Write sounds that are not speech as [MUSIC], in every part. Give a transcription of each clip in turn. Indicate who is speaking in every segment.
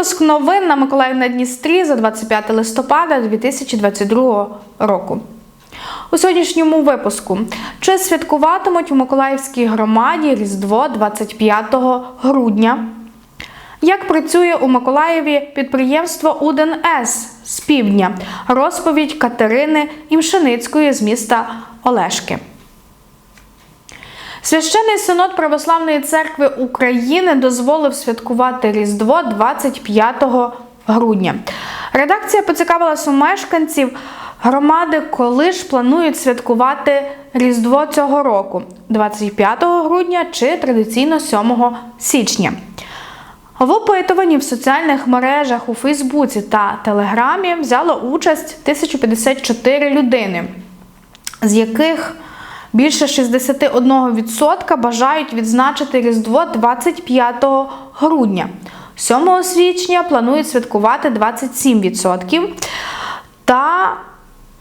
Speaker 1: Випуск новин на Миколаїв на Дністрі за 25 листопада 2022 року. У сьогоднішньому випуску чи святкуватимуть у Миколаївській громаді Різдво 25 грудня? Як працює у Миколаєві підприємство Уден С з півдня? Розповідь Катерини Імшеницької з міста Олешки. Священний синод Православної церкви України дозволив святкувати Різдво 25 грудня. Редакція поцікавилася у мешканців громади, коли ж планують святкувати Різдво цього року 25 грудня чи традиційно 7 січня. В опитуванні в соціальних мережах у Фейсбуці та Телеграмі взяло участь 1054 людини, з яких більше 61% бажають відзначити Різдво 25 грудня. 7 січня планують святкувати 27%, та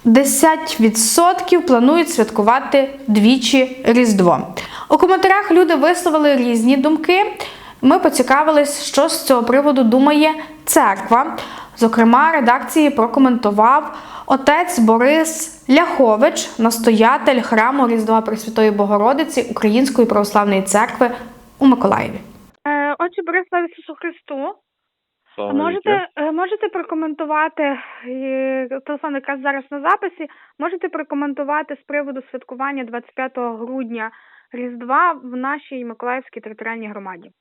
Speaker 1: 10% планують святкувати двічі Різдво. У коментарях люди висловили різні думки. Ми поцікавились, що з цього приводу думає церква. Зокрема, редакції прокоментував отець Борис Ляхович, настоятель храму Різдва Пресвятої Богородиці Української православної церкви у Миколаєві.
Speaker 2: Е, Отче Борислав Ісусу Христу. А можете, е, можете прокоментувати, е, телефон якраз зараз на записі, можете прокоментувати з приводу святкування 25 грудня Різдва в нашій Миколаївській територіальній громаді?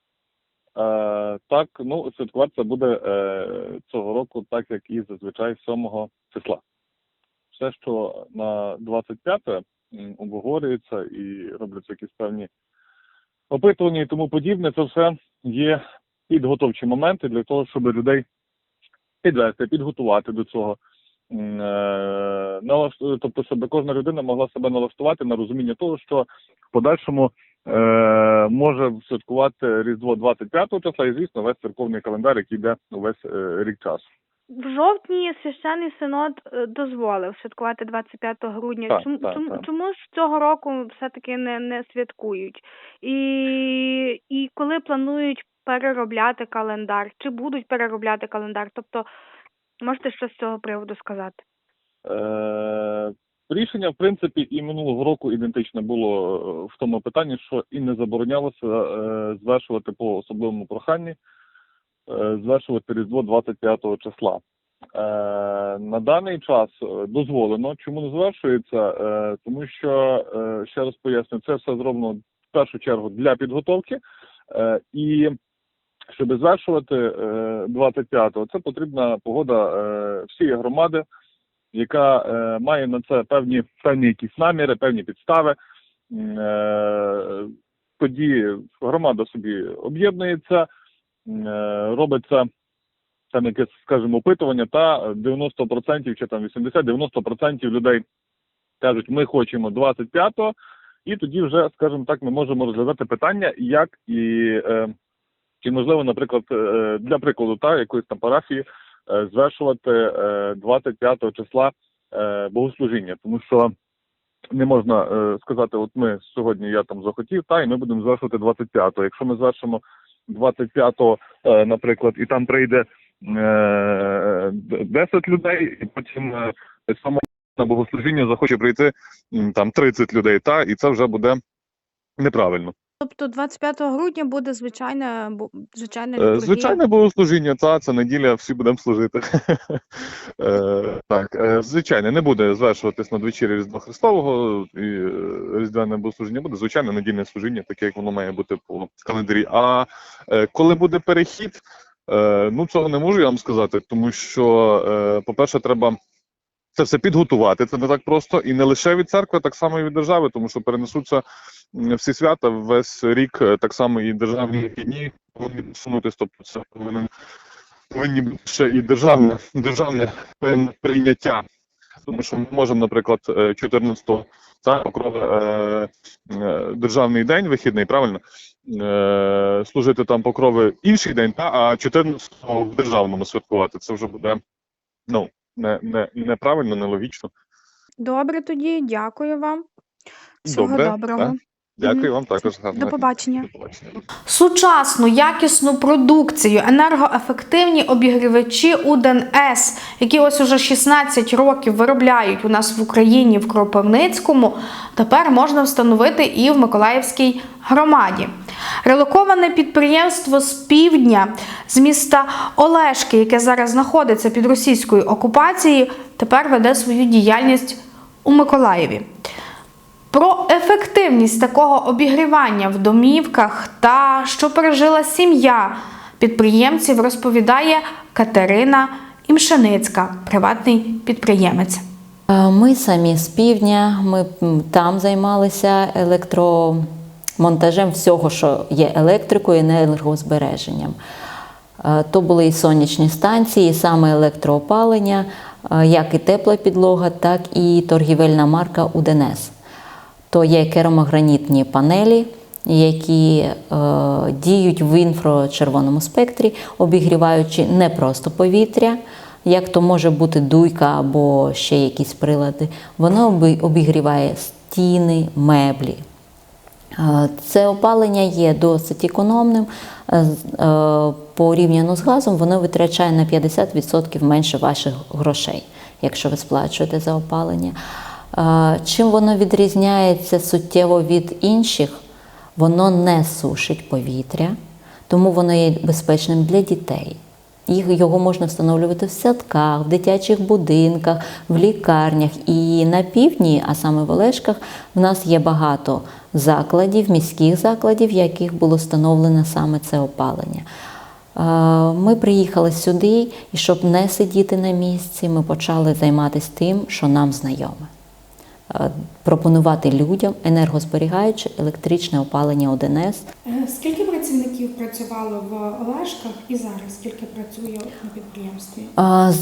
Speaker 3: Е, так, ну святкувати це буде е, цього року, так як і зазвичай 7 числа. Все, що на 25 м, обговорюється і робляться якісь певні опитування і тому подібне, це все є підготовчі моменти для того, щоб людей підвести, підготувати до цього. Е, Тобто, щоб кожна людина могла себе налаштувати на розуміння того, що в подальшому е, може святкувати Різдво 25 числа і, звісно, весь церковний календар, який йде увесь е, рік часу.
Speaker 2: В жовтні священний синод е, дозволив святкувати 25 грудня.
Speaker 3: Так,
Speaker 2: чому,
Speaker 3: так,
Speaker 2: чому,
Speaker 3: так.
Speaker 2: чому ж цього року все-таки не, не святкують? І, і коли планують переробляти календар? Чи будуть переробляти календар? Тобто, можете щось з цього приводу сказати?
Speaker 3: Е, рішення, в принципі, і минулого року ідентичне було е, в тому питанні, що і не заборонялося е, звершувати по особливому проханні, е, звершувати Різдво 25 числа. Е, на даний час е, дозволено. Чому не звершується? Е, тому що, е, ще раз поясню, це все зроблено в першу чергу для підготовки. Е, і щоб звершувати е, 25-го, це потрібна погода е, всієї громади, яка е, має на це певні певні якісь наміри, певні підстави. Е, тоді громада собі об'єднується, е, робиться там якесь, скажімо, опитування, та 90% чи там 80-90% людей кажуть, ми хочемо 25-го, і тоді вже, скажімо так, ми можемо розглядати питання, як і чи можливо, наприклад, е, для прикладу, та якоїсь там парафії е, звершувати е, 25 числа е, богослужіння, тому що не можна сказати, от ми сьогодні я там захотів, та і ми будемо звершувати 25-го. Якщо ми звершимо 25-го, е, наприклад, і там прийде е, 10 людей, і потім саме на богослужіння захоче прийти там 30 людей, та і це вже буде неправильно.
Speaker 2: Тобто 25 грудня буде звичайне, бу- звичайне
Speaker 3: Е,
Speaker 2: літургія?
Speaker 3: Звичайне богослужіння, та це неділя, всі будемо служити. [LAUGHS] Е, Так, е, звичайно, не буде звершуватись надвечір'я Різдва Христового і е, Різдвяне богослужіння буде звичайно недільне служіння, таке як воно має бути по календарі. А е, коли буде перехід, е, ну цього не можу я вам сказати, тому що, е, по-перше, треба це все підготувати. Це не так просто, і не лише від церкви, так само і від держави, тому що перенесуться всі свята весь рік, е, так само і державні дні повинні посунутися. Тобто це повинен повинні бути ще і державне державне прийняття. Тому що ми можемо, наприклад, е, 14-го та покрови е, е, державний день, вихідний, правильно, е, служити там покрови інший день, та, а 14-го в державному святкувати. Це вже буде ну, не, не, неправильно, нелогічно.
Speaker 2: Добре тоді, дякую вам. Всього
Speaker 3: Добре,
Speaker 2: доброго.
Speaker 3: так. Дякую вам також.
Speaker 2: До побачення.
Speaker 3: До побачення.
Speaker 1: Сучасну якісну продукцію, енергоефективні обігрівачі УДНС, які ось уже 16 років виробляють у нас в Україні в Кропивницькому, тепер можна встановити і в Миколаївській громаді. Релоковане підприємство з півдня з міста Олешки, яке зараз знаходиться під російською окупацією, тепер веде свою діяльність у Миколаєві. Про ефективність такого обігрівання в домівках та що пережила сім'я підприємців, розповідає Катерина Імшаницька, приватний підприємець.
Speaker 4: Е, Ми самі з півдня, ми там займалися електромонтажем всього, що є електрикою енергозбереженням. Е, То були і сонячні станції, і саме електроопалення, е, як і тепла підлога, так і торгівельна марка УДНС. То є керамогранітні панелі, які е, діють в інфрачервоному спектрі, обігріваючи не просто повітря, як то може бути дуйка або ще якісь прилади. Воно обігріває стіни, меблі. Е, Це опалення є досить економним. Е, е, Порівняно з газом, воно витрачає на 50% менше ваших грошей, якщо ви сплачуєте за опалення. Чим воно відрізняється суттєво від інших? Воно не сушить повітря, тому воно є безпечним для дітей. Їх його можна встановлювати в садках, в дитячих будинках, в лікарнях. І на півдні, а саме в Олешках, в нас є багато закладів, міських закладів, в яких було встановлено саме це опалення. Ми приїхали сюди, і щоб не сидіти на місці, ми почали займатися тим, що нам знайоме. Пропонувати людям енергозберігаюче електричне опалення ОДНС
Speaker 1: Е, Скільки працівників працювало в Олешках і зараз скільки працює на підприємстві?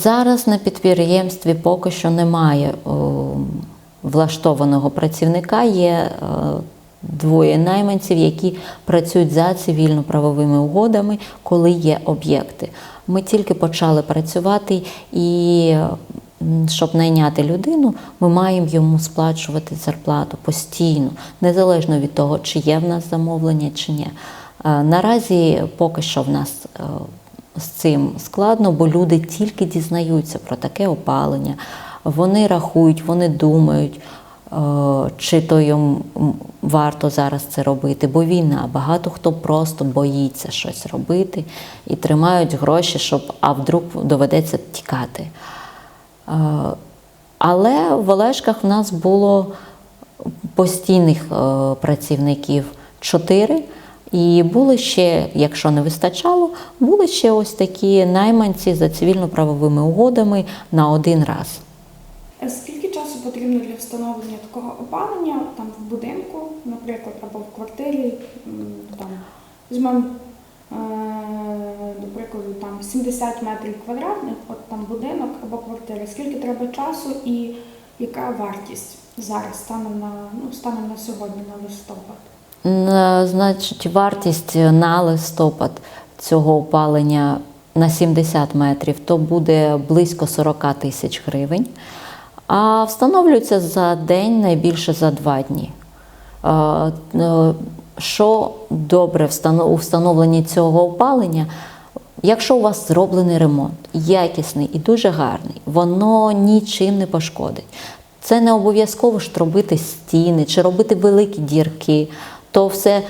Speaker 4: Зараз на підприємстві поки що немає влаштованого працівника. Є е, двоє найманців, які працюють за цивільно-правовими угодами, коли є об'єкти. Ми тільки почали працювати і. Щоб найняти людину, ми маємо йому сплачувати зарплату постійно, незалежно від того, чи є в нас замовлення, чи ні. Е, Наразі поки що в нас е, з цим складно, бо люди тільки дізнаються про таке опалення. Вони рахують, вони думають, е, чи то їм варто зараз це робити, бо війна. Багато хто просто боїться щось робити і тримають гроші, щоб а вдруг доведеться тікати. Але в Олешках в нас було постійних е, працівників чотири. І були ще, якщо не вистачало, були ще ось такі найманці за цивільно-правовими угодами на один раз.
Speaker 1: Е, Скільки часу потрібно для встановлення такого опалення там в будинку, наприклад, або в квартирі, там візьмемо, до прикладу, там 70 метрів квадратних, от там будинок або квартира. Скільки треба часу і яка вартість зараз станом на ну станом на сьогодні на листопад?
Speaker 4: Н- Значить, вартість на листопад цього опалення на 70 метрів то буде близько 40 тисяч гривень, а встановлюється за день, найбільше за два дні. Що добре у встановленні цього опалення? Якщо у вас зроблений ремонт, якісний і дуже гарний, воно нічим не пошкодить. Це не обов'язково ж робити стіни чи робити великі дірки, то все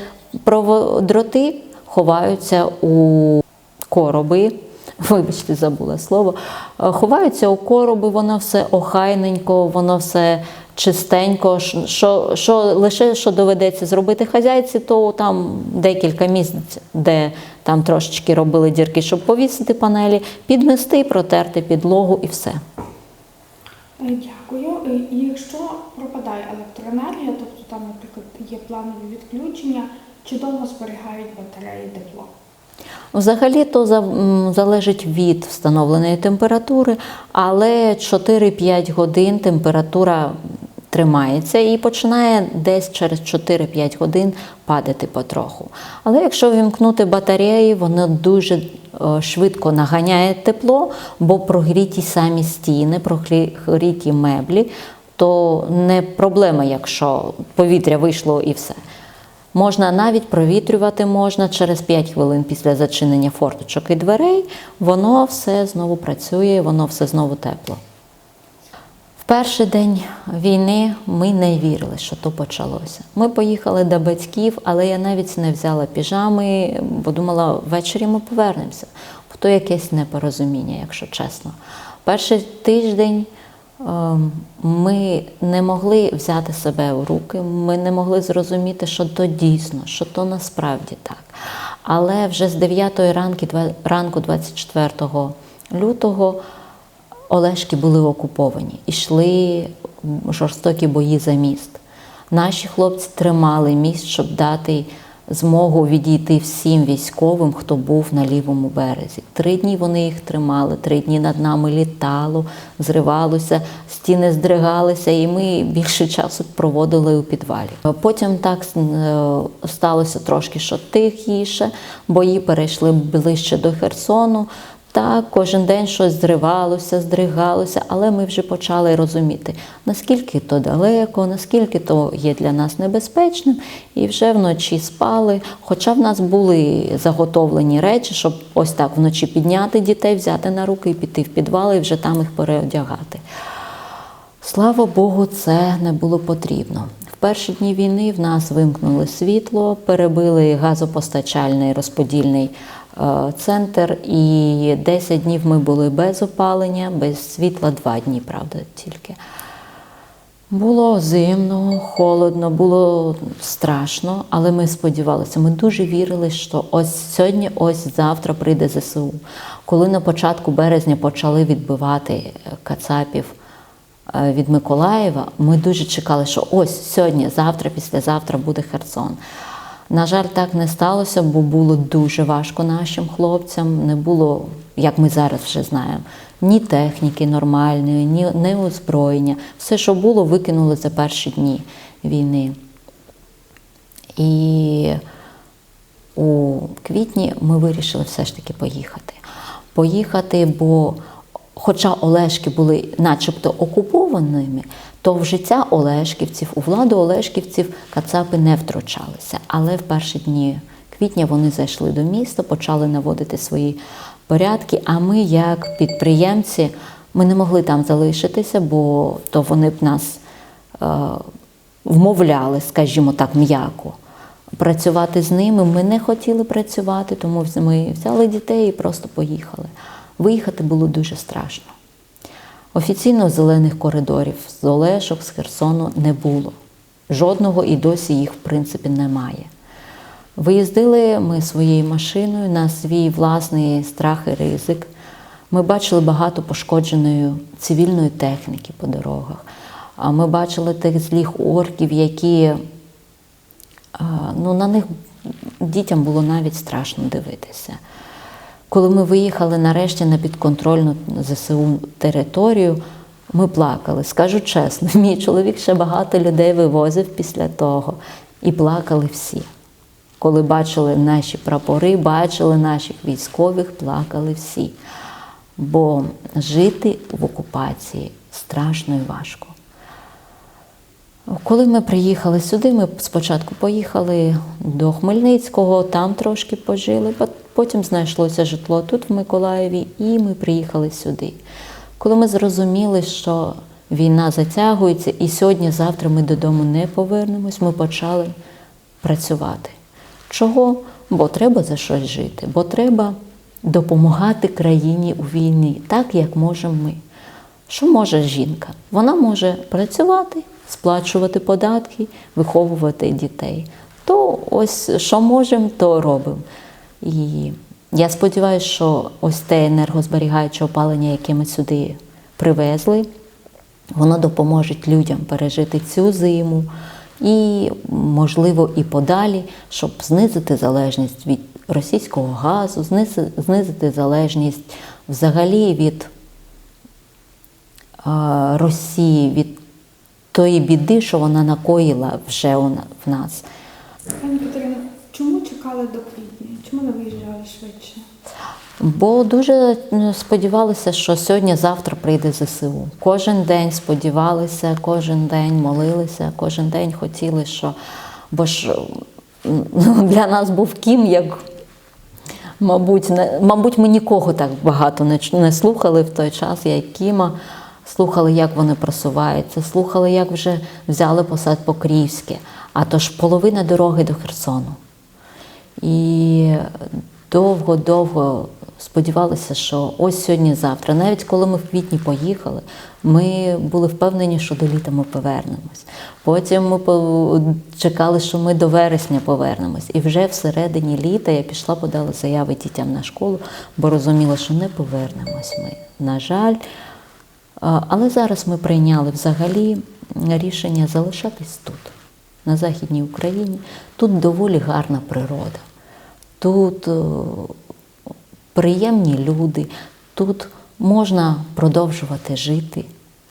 Speaker 4: проводроти ховаються у короби. [LAUGHS] Вибачте, забула слово. Е, Ховаються у короби, воно все охайненько, воно все чистенько. Що, що лише що доведеться зробити хазяйці, то там декілька місць, де там трошечки робили дірки, щоб повісити панелі, підмести, протерти підлогу і все.
Speaker 1: Е, Дякую. Е, І якщо пропадає електроенергія, тобто там, наприклад, є планові відключення, чи довго зберігають батареї тепло?
Speaker 4: Взагалі то залежить від встановленої температури, але 4-5 годин температура тримається і починає десь через 4-5 годин падати потроху. Але якщо вімкнути батареї, воно дуже е, швидко наганяє тепло, бо прогріті самі стіни, прогріті меблі, то не проблема, якщо повітря вийшло і все. Можна навіть провітрювати можна через 5 хвилин після зачинення форточок і дверей. Воно все знову працює, воно все знову тепло. В перший день війни ми не вірили, що то почалося. Ми поїхали до батьків, але я навіть не взяла піжами, бо думала, ввечері ми повернемося. Бо то якесь непорозуміння, якщо чесно. Перший тиждень ми не могли взяти себе у руки, ми не могли зрозуміти, що то дійсно, що то насправді так. Але вже з 9 ранку, ранку 24 лютого Олешки були окуповані, ішли жорстокі бої за міст. Наші хлопці тримали міст, щоб дати змогу відійти всім військовим, хто був на лівому березі. Три дні вони їх тримали, три дні над нами літало, зривалося, стіни здригалися, і ми більше часу проводили у підвалі. Потім так е, сталося трошки, що тихіше, бої перейшли ближче до Херсону. Так, кожен день щось зривалося, здригалося, але ми вже почали розуміти, наскільки то далеко, наскільки то є для нас небезпечним, і вже вночі спали. Хоча в нас були заготовлені речі, щоб ось так вночі підняти дітей, взяти на руки і піти в підвал і вже там їх переодягати. Слава Богу, це не було потрібно. Перші дні війни в нас вимкнули світло, перебили газопостачальний розподільний е, центр, і 10 днів ми були без опалення, без світла 2 дні, правда, тільки. Було зимно, холодно, було страшно, але ми сподівалися, ми дуже вірили, що ось сьогодні, ось завтра прийде ЗСУ. Коли на початку березня почали відбивати е, Кацапів від Миколаєва, ми дуже чекали, що ось сьогодні, завтра, післязавтра буде Херсон. На жаль, так не сталося, бо було дуже важко нашим хлопцям. Не було, як ми зараз вже знаємо, ні техніки нормальної, ні, ні озброєння. Все, що було, викинули за перші дні війни. І у квітні ми вирішили все ж таки поїхати. Поїхати, бо хоча Олешки були начебто окупованими, то в життя Олешківців, у владу Олешківців Кацапи не втручалися. Але в перші дні квітня вони зайшли до міста, почали наводити свої порядки. А ми, як підприємці, ми не могли там залишитися, бо то вони б нас е, вмовляли, скажімо так, м'яко. Працювати з ними ми не хотіли працювати, тому ми взяли дітей і просто поїхали. Виїхати було дуже страшно. Офіційно зелених коридорів з Олешок, з Херсону не було. Жодного і досі їх, в принципі, немає. Виїздили ми своєю машиною на свій власний страх і ризик. Ми бачили багато пошкодженої цивільної техніки по дорогах. А Ми бачили тих злих орків, які ну, на них дітям було навіть страшно дивитися. Коли ми виїхали нарешті на підконтрольну ЗСУ територію, ми плакали. Скажу чесно, [LAUGHS] мій чоловік ще багато людей вивозив після того, і плакали всі. Коли бачили наші прапори, бачили наших військових, плакали всі. Бо жити в окупації страшно і важко. Коли ми приїхали сюди, ми спочатку поїхали до Хмельницького, там трошки пожили, потім знайшлося житло тут, в Миколаєві, і ми приїхали сюди. Коли ми зрозуміли, що війна затягується, і сьогодні-завтра ми додому не повернемось, ми почали працювати. Чого? Бо треба за щось жити, бо треба допомагати країні у війні, так як можемо ми. Що може жінка? Вона може працювати, сплачувати податки, виховувати дітей. То ось що можемо, то робимо. І я сподіваюся, що ось те енергозберігаюче опалення, яке ми сюди привезли, воно допоможе людям пережити цю зиму і, можливо, і подалі, щоб знизити залежність від російського газу, знизити залежність взагалі від Росії, від тої біди, що вона накоїла вже в нас.
Speaker 1: Пані Катерина, чекали до квітня? Чому не виїжджали швидше?
Speaker 4: Бо дуже сподівалися, що сьогодні-завтра прийде ЗСУ. Кожен день сподівалися, кожен день молилися, кожен день хотіли, що. Бо ж ну, для нас був кім як. Мабуть, не, мабуть, ми нікого так багато не, не слухали в той час, як Кіма. Слухали, як вони просуваються, слухали, як вже взяли посад Покрівське, а то ж половина дороги до Херсону. І довго-довго сподівалися, що ось сьогодні-завтра, навіть коли ми в квітні поїхали, ми були впевнені, що до літа ми повернемось. Потім ми чекали, що ми до вересня повернемось. І вже всередині літа я пішла, подала заяви дітям на школу, бо розуміла, що не повернемось ми. На жаль. Але зараз ми прийняли взагалі рішення залишатись тут, на Західній Україні. Тут доволі гарна природа, тут приємні люди, тут можна продовжувати жити,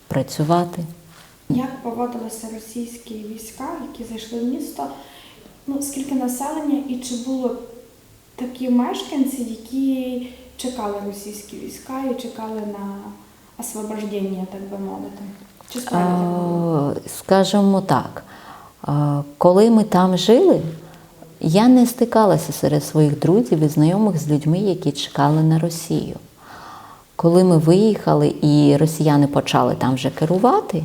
Speaker 4: працювати.
Speaker 1: Як поводилися російські війська, які зайшли в місто? Ну, скільки населення і чи було такі мешканці, які чекали російські війська і чекали на освобождення, так би мовити? Чи справді?
Speaker 4: Е, Скажімо так, е, коли ми там жили, я не стикалася серед своїх друзів і знайомих з людьми, які чекали на Росію. Коли ми виїхали і росіяни почали там вже керувати,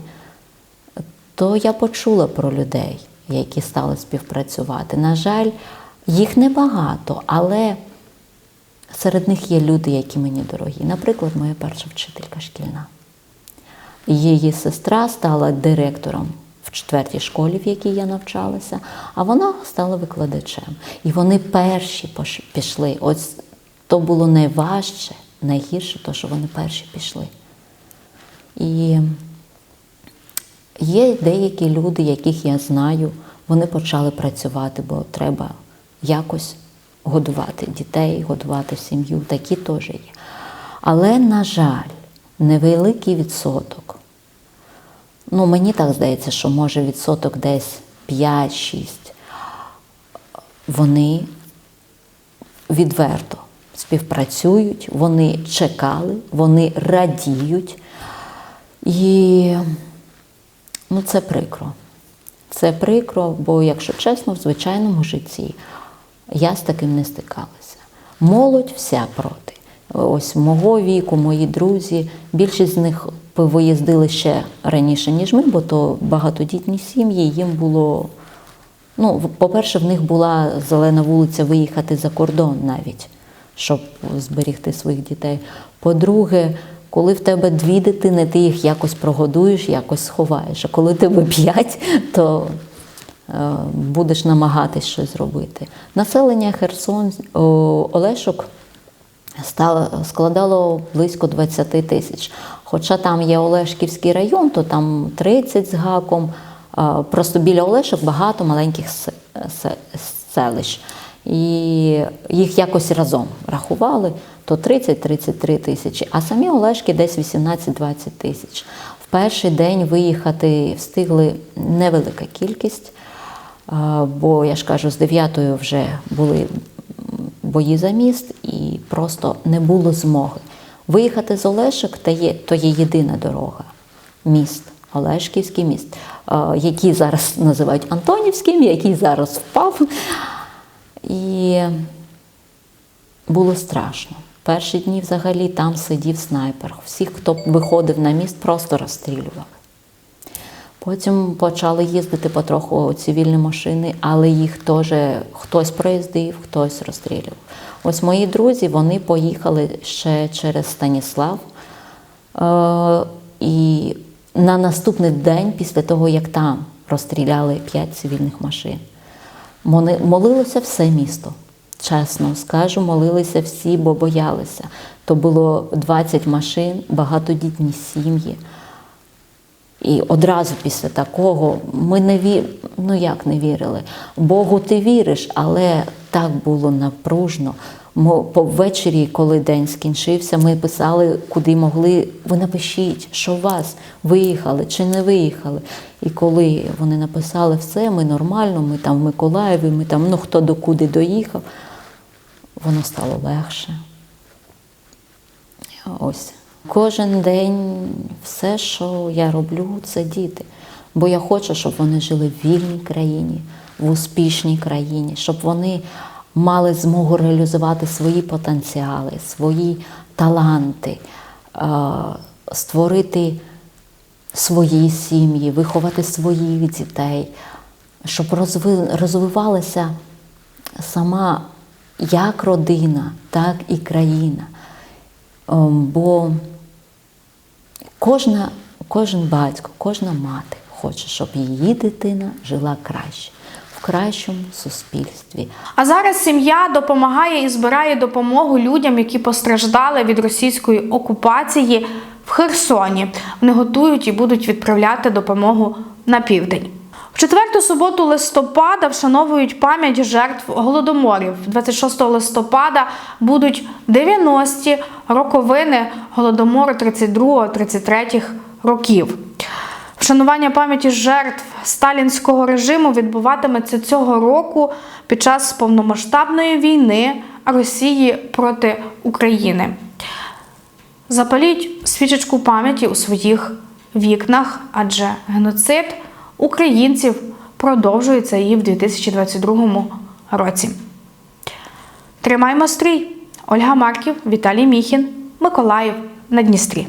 Speaker 4: то я почула про людей, які стали співпрацювати. На жаль, їх небагато, але серед них є люди, які мені дорогі. Наприклад, моя перша вчителька шкільна. Її сестра стала директором четвертій школі, в якій я навчалася, а вона стала викладачем. І вони перші пішли. Ось то було найважче, найгірше, то що вони перші пішли. І є деякі люди, яких я знаю, вони почали працювати, бо треба якось годувати дітей, годувати сім'ю, такі теж є. Але, на жаль, невеликий відсоток. Ну, мені так здається, що може відсоток десь 5-6. Вони відверто співпрацюють, вони чекали, вони радіють. І ну, це прикро. Це прикро, бо, якщо чесно, в звичайному житті я з таким не стикалася. Молодь вся проти. Ось мого віку, мої друзі, більшість з них виїздили ще раніше, ніж ми, бо то багатодітні сім'ї, їм було. Ну, по-перше, в них була зелена вулиця виїхати за кордон навіть, щоб зберігти своїх дітей. По-друге, коли в тебе дві дитини, ти їх якось прогодуєш, якось сховаєш. А коли тебе п'ять, то е, будеш намагатись щось зробити. Населення Херсон, о, Олешок складало близько 20 тисяч. Хоча там є Олешківський район, то там 30 з гаком. Просто біля Олешок багато маленьких се- се- селищ. І їх якось разом рахували, то 30-33 тисячі, а самі Олешки десь 18-20 тисяч. В перший день виїхати встигли невелика кількість, бо я ж кажу, з 9 вже були бої за міст і просто не було змоги. Виїхати з Олешок та є, то є єдина дорога. Міст, Олешківський міст, е, який зараз називають Антонівським, який зараз впав. І було страшно. Перші дні взагалі там сидів снайпер. Всіх, хто виходив на міст, просто розстрілювали. Потім почали їздити потроху цивільні машини, але їх теж хтось проїздив, хтось розстрілював. Ось мої друзі вони поїхали ще через Станіслав. Е, і на наступний день, після того, як там розстріляли п'ять цивільних машин, молилося все місто. Чесно скажу, молилися всі, бо боялися. То було 20 машин, багатодітні сім'ї. І одразу після такого ми не вір... ну як не вірили. Богу ти віриш, але так було напружно. По ввечері, коли день скінчився, ми писали, куди могли. Ви напишіть, що у вас виїхали чи не виїхали. І коли вони написали все, ми нормально, ми там в Миколаєві, ми там, ну хто докуди доїхав, воно стало легше. Ось. Кожен день все, що я роблю, це діти. Бо я хочу, щоб вони жили в вільній країні, в успішній країні, щоб вони мали змогу реалізувати свої потенціали, свої таланти, е, створити свої сім'ї, виховати своїх дітей, щоб розвивалася сама як родина, так і країна. Ем, Бо кожна, кожен батько, кожна мати хоче, щоб її дитина жила краще, в кращому суспільстві.
Speaker 1: А зараз сім'я допомагає і збирає допомогу людям, які постраждали від російської окупації в Херсоні. Вони готують і будуть відправляти допомогу на південь. В четверту суботу листопада вшановують пам'ять жертв голодоморів. 26 листопада будуть 90-ті роковини голодомору 32-33 років. Вшанування пам'яті жертв сталінського режиму відбуватиметься цього року під час повномасштабної війни Росії проти України. Запаліть свічечку пам'яті у своїх вікнах, адже геноцид українців продовжується і в 2022 році. Тримаймо стрій! Ольга Марків, Віталій Міхін, Миколаїв на Дністрі.